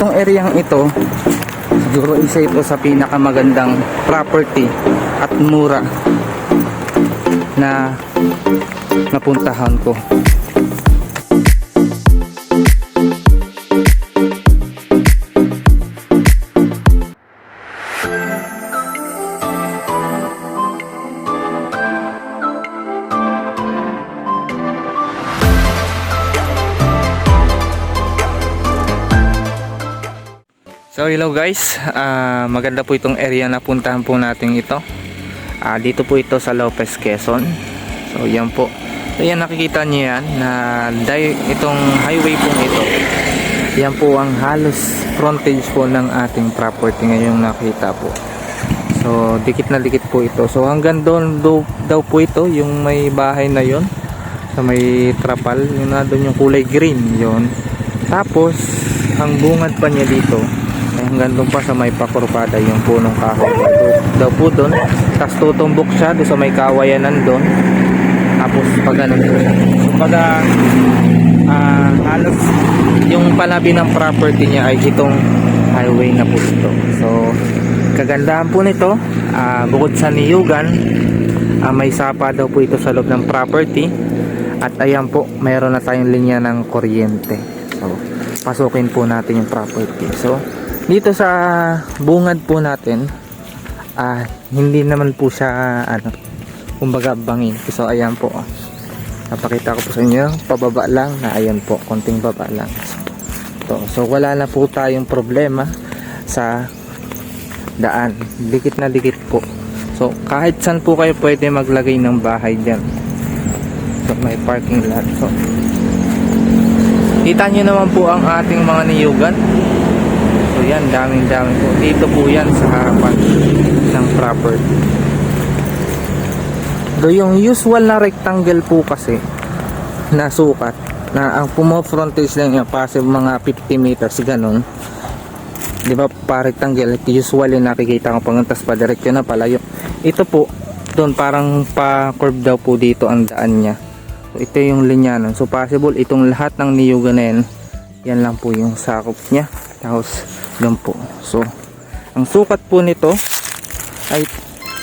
Itong areang ito, siguro isa ito sa pinakamagandang property at mura na napuntahan ko. So hello guys, Ah, maganda po itong area na puntahan po natin ito. Ah, dito po ito sa Lopez Quezon. So yan po. So yan nakikita niyo yan na itong highway po ito. Yan po ang halos frontage po ng ating property ngayong nakita po. So dikit na dikit po ito. So hanggang doon do, daw po ito yung may bahay na yon sa may trapal, yung na doon yung kulay green yon. Tapos ang bungad pa niya dito hanggang doon pa sa may pakurpada yung punong kahoy. Daw, po doon. Tapos tutumbok siya doon sa may kawayanan doon. Tapos pag ano so pag ah, halos yung palabi ng property niya ay itong highway na po ito. So kagandahan po nito ah, bukod sa niyugan ah, may sapa daw po ito sa loob ng property. At ayan po mayroon na tayong linya ng kuryente. So pasukin po natin yung property. So dito sa bungad po natin ah hindi naman po siya ano kumbaga bangin. So ayan po. Napakita ko po sa inyo pababa lang na ayan po konting baba lang. So, so wala na po tayong problema sa daan. Dikit na dikit po. So kahit saan po kayo pwede maglagay ng bahay dyan. So may parking lot so kita nyo naman po ang ating mga niyugan So yan, daming daming po. Dito po yan sa harapan ng property. Do yung usual na rectangle po kasi na sukat na ang pumo frontage lang niya passive mga 50 meters ganun. 'Di ba pa rectangle usually nakikita ko pang tas pa direksyon na pala yung ito po doon parang pa curve daw po dito ang daan niya. So, ito yung linya nun. So possible itong lahat ng niyugan na yan, yan lang po yung sakop niya. Tapos doon po. So ang sukat po nito ay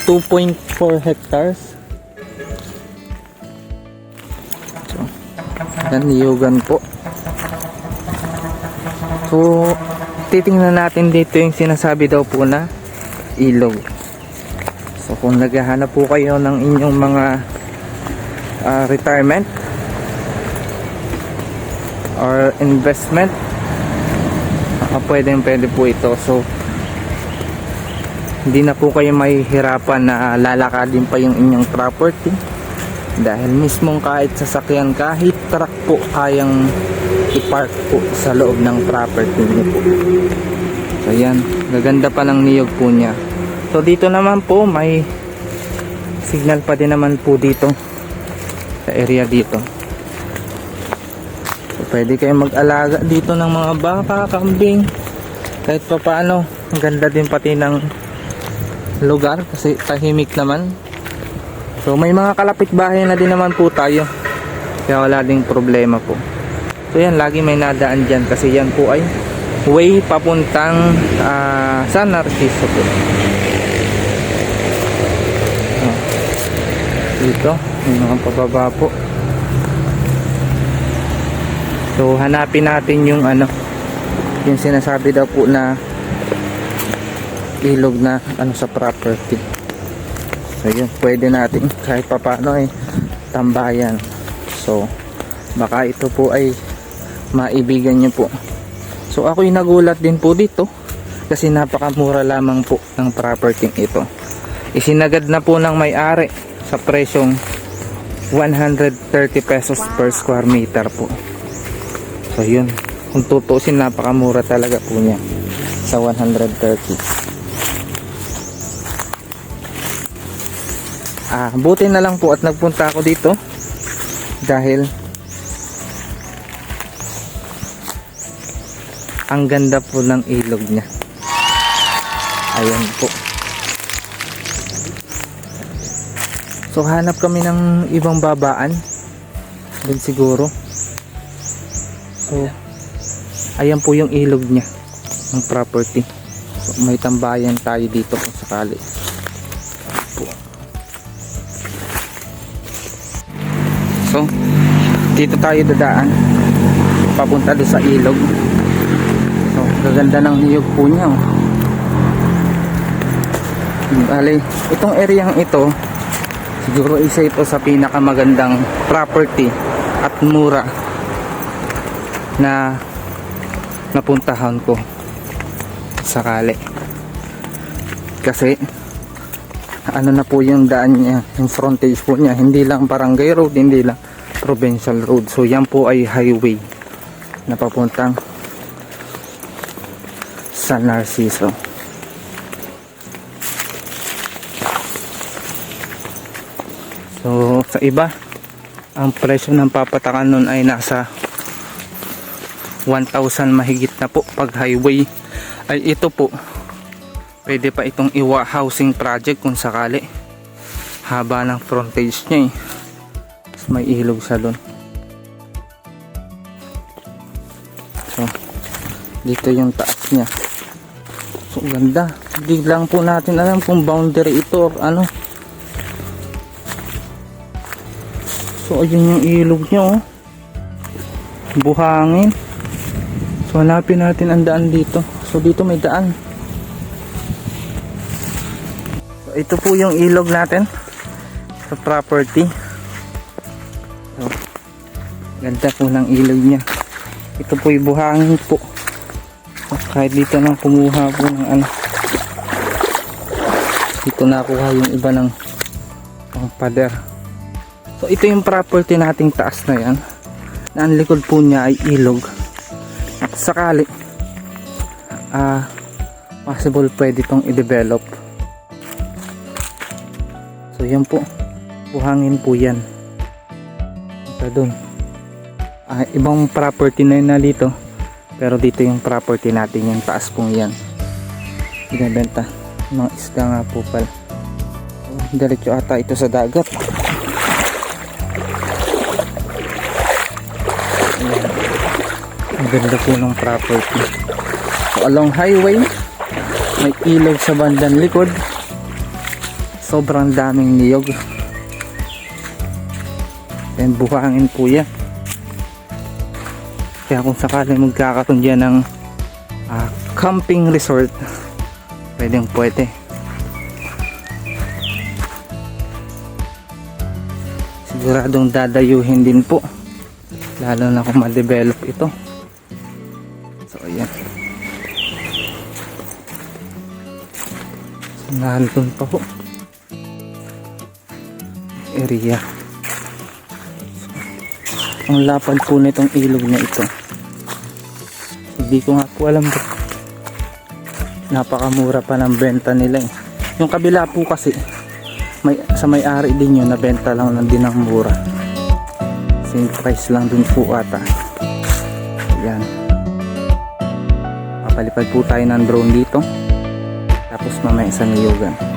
2.4 hectares. So, yan niyugan po. So titingnan natin dito yung sinasabi daw po na ilog. So kung naghahanap po kayo ng inyong mga ah, retirement or investment ah, pwede pwede po ito. So hindi na po kayo mahihirapan na lalakadin pa yung inyong property. Dahil mismong kahit sasakyan kahit truck po kayang i-park po sa loob ng property niyo po. So yan. Gaganda pa ng niyog po niya. So dito naman po may signal pa din naman po dito sa area dito pwede kayong mag-alaga dito ng mga baka, kambing. Kahit pa paano ang ganda din pati ng lugar kasi tahimik naman. So may mga kalapit bahay na din naman po tayo. Kaya wala ding problema po. So yan lagi may nadaan dyan kasi yan po ay way papuntang ah, San Narciso po. Oh. dito may mga pababa po so hanapin natin yung ano yung sinasabi daw po na ilog na ano sa property. So yun pwede natin kahit papano ay tambayan. So baka ito po ay maibigan nyo po. So ako'y nagulat din po dito kasi napakamura lamang po ng property ito. Isinagad na po ng may-ari sa presyong 130 pesos per square meter po so yun kung tutusin napakamura talaga po niya sa 130 Ah, buti na lang po at nagpunta ako dito dahil ang ganda po ng ilog niya. Ayan po. So hanap kami ng ibang babaan. Doon siguro. So ayan po yung ilog niya. ng property. So, may tambayan tayo dito kung sakali. So, dito tayo dadaan papunta doon sa ilog. So, gaganda ng niyog po niya. Oh. Bale, itong area ito, siguro isa ito sa pinakamagandang property at mura na napuntahan ko sakali. Kasi ano na po yung daan niya yung frontage po niya. Hindi lang barangay road hindi lang provincial road. So yan po ay highway na papuntang San Narciso. So sa iba ang presyo ng papatakan nun ay nasa 1,000 mahigit na po pag highway. Ay ito po. Pwede pa itong iwa housing project kung sakali. Haba ng frontage niya eh. May ilog siya doon so dito yung taas niya. So ganda. Hindi lang po natin alam kung boundary ito or ano. So ayun yung ilog niya oh. Buhangin So hanapin natin ang daan dito. So dito may daan. So, ito po yung ilog natin sa property. So, ganda po ng ilog niya. Ito po yung buhangin po. So, kahit dito nang kumuha po ng ano. Dito nakuha yung iba ng pang pader. So ito yung property nating taas na yan. Na ang likod po niya ay ilog sakali. Ah possible pwede itong i-develop. So yan po. Buhangin po yan. Ito dun. Ah, ibang property na yun dito. Pero dito yung property natin yung taas pong yan. Binibenta. Mga isda nga po pala. Oh, diretso ata ito sa dagat Ganda po ng property. So, along highway, may ilog sa bandang likod. Sobrang daming niyog. And buhangin po yan. Kaya kung sakali magkakaroon dyan ng ah, camping resort, pwedeng pwede. Siguradong dadayuhin din po. Lalo na kung ma-develop ito. Nandun po. Area. So, ang lapad po nitong ilog na ito. Hindi ko nga po alam ba. Napakamura pa ng benta nila eh. Yung kabila po kasi, may, sa may-ari din yun, nabenta lang lang din ng mura. Same price lang dun po ata. Ayan papalipad po tayo ng drone dito tapos mamaya sa niyugan